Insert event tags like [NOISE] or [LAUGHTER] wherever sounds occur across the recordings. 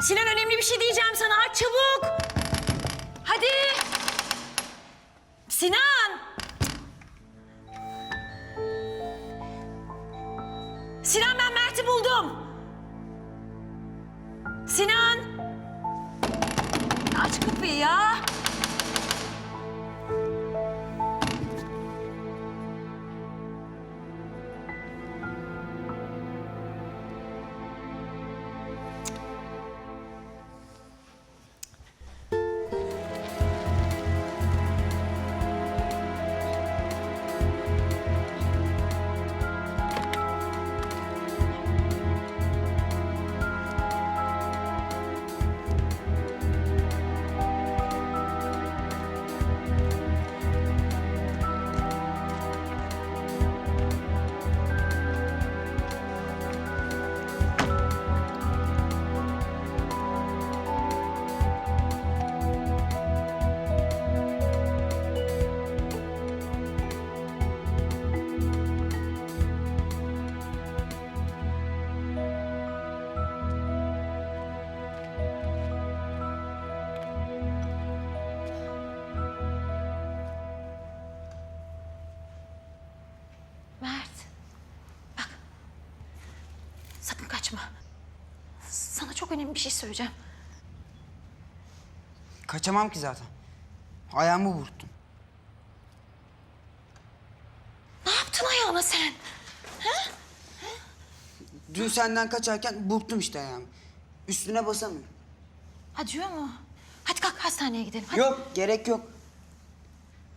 Sinan önemli bir şey diyeceğim sana. Aç çabuk. Hadi. Sinan. Sinan ben Mert'i buldum. Sinan. Aç kapıyı ya. Kaçma. Sana çok önemli bir şey söyleyeceğim. Kaçamam ki zaten. Ayağımı burktum. Ne yaptın ayağına sen? Dün senden kaçarken burktum işte ayağımı. Üstüne basamıyorum. Ha diyor mu? Hadi kalk hastaneye gidelim. Hadi. Yok, gerek yok.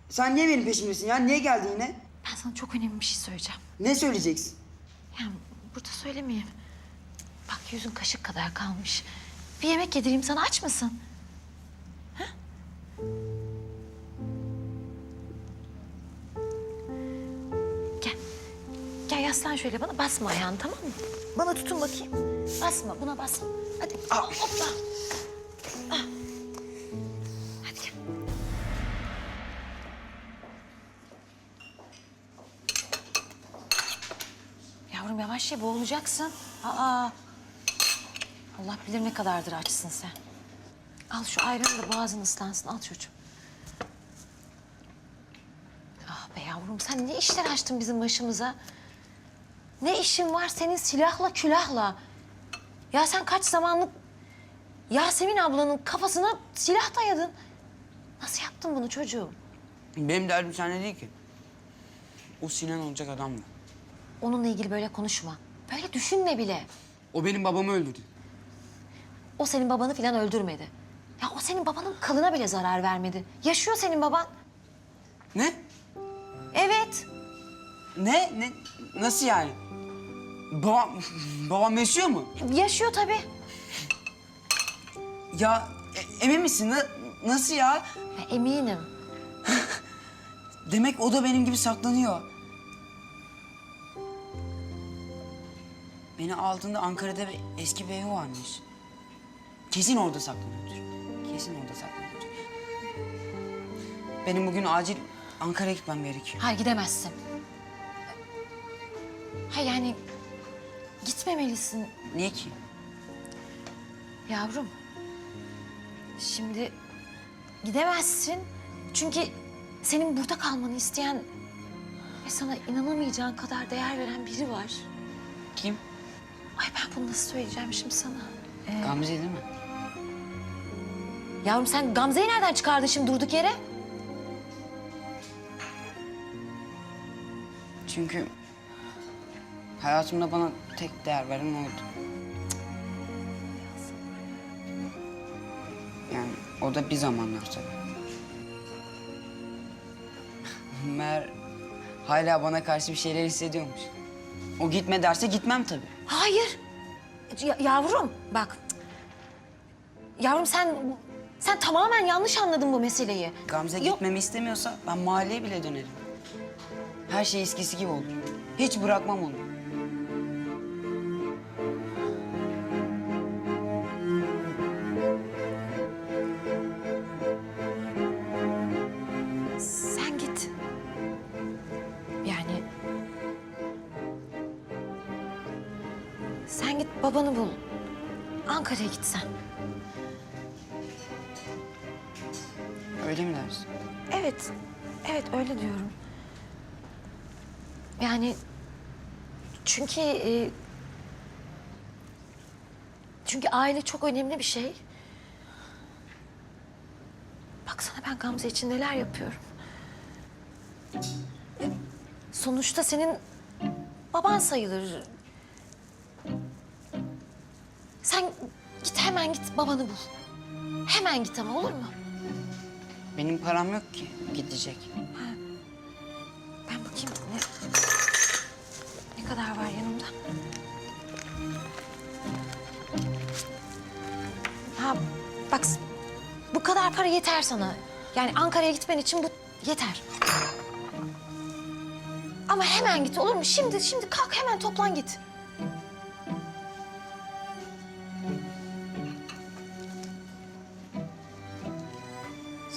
Sen niye benim peşimdesin ya? Niye geldin yine? Ben sana çok önemli bir şey söyleyeceğim. Ne söyleyeceksin? Yani burada söylemeyeyim. Yüzün kaşık kadar kalmış. Bir yemek yedireyim sana aç mısın? Ha? Gel. Gel yaslan şöyle bana basma ayağını tamam mı? Bana tutun bakayım. Basma buna basma. Hadi hopla. Ah. Hadi gel. Yavrum yavaş ye boğulacaksın. Aa. Allah bilir ne kadardır açsın sen. Al şu ayranı da boğazın ıslansın. Al çocuğum. Ah be yavrum sen ne işler açtın bizim başımıza? Ne işin var senin silahla külahla? Ya sen kaç zamanlık Yasemin ablanın kafasına silah dayadın. Nasıl yaptın bunu çocuğum? Benim derdim seninle değil ki. O Sinan olacak adamla. Onunla ilgili böyle konuşma. Böyle düşünme bile. O benim babamı öldürdü. O senin babanı falan öldürmedi. Ya o senin babanın kılına bile zarar vermedi. Yaşıyor senin baban. Ne? Evet. Ne? Ne? Nasıl yani? Babam, babam yaşıyor mu? Yaşıyor tabii. Ya e- emin misin? Na- nasıl ya? Ya eminim. [LAUGHS] Demek o da benim gibi saklanıyor. Beni aldığında Ankara'da bir eski bir evi varmış. Kesin orada saklanıyordur. Kesin orada saklanıyordur. Benim bugün acil Ankara'ya gitmem gerekiyor. Hayır gidemezsin. Ha yani gitmemelisin Niye ki? yavrum. Şimdi gidemezsin. Çünkü senin burada kalmanı isteyen ve sana inanamayacağın kadar değer veren biri var. Kim? Ay ben bunu nasıl söyleyeceğim şimdi sana? Ee, Gamze değil mi? Yavrum sen Gamze'yi nereden çıkardın şimdi durduk yere? Çünkü hayatımda bana tek değer veren oydu. Yani o da bir zamanlar tabii. Mer hala bana karşı bir şeyler hissediyormuş. O gitme derse gitmem tabii. Hayır. Ya- yavrum bak. Yavrum sen sen tamamen yanlış anladın bu meseleyi. Gamze Yok. gitmemi istemiyorsa ben mahalleye bile dönerim. Her şey eskisi gibi olur. Hiç bırakmam onu. Sen git. Yani sen git babanı bul. Ankara'ya gitsen. Öyle mi dersin? Evet, evet öyle diyorum. Yani çünkü e, çünkü aile çok önemli bir şey. Baksana ben Gamze için neler yapıyorum. E, Sonuçta senin baban sayılır. Sen git hemen git babanı bul. Hemen git ama olur mu? Benim param yok ki gidecek. Ben bakayım ne, ne kadar var yanımda. Ha bak bu kadar para yeter sana. Yani Ankara'ya gitmen için bu yeter. Ama hemen git olur mu? Şimdi şimdi kalk hemen toplan git.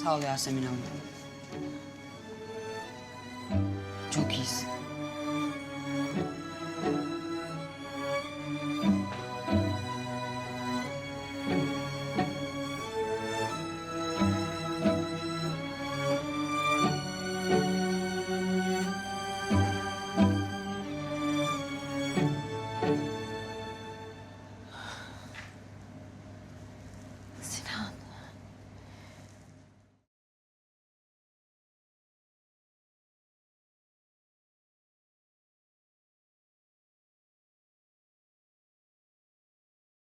Sağ ol Yasemin abla. Çok iyisin.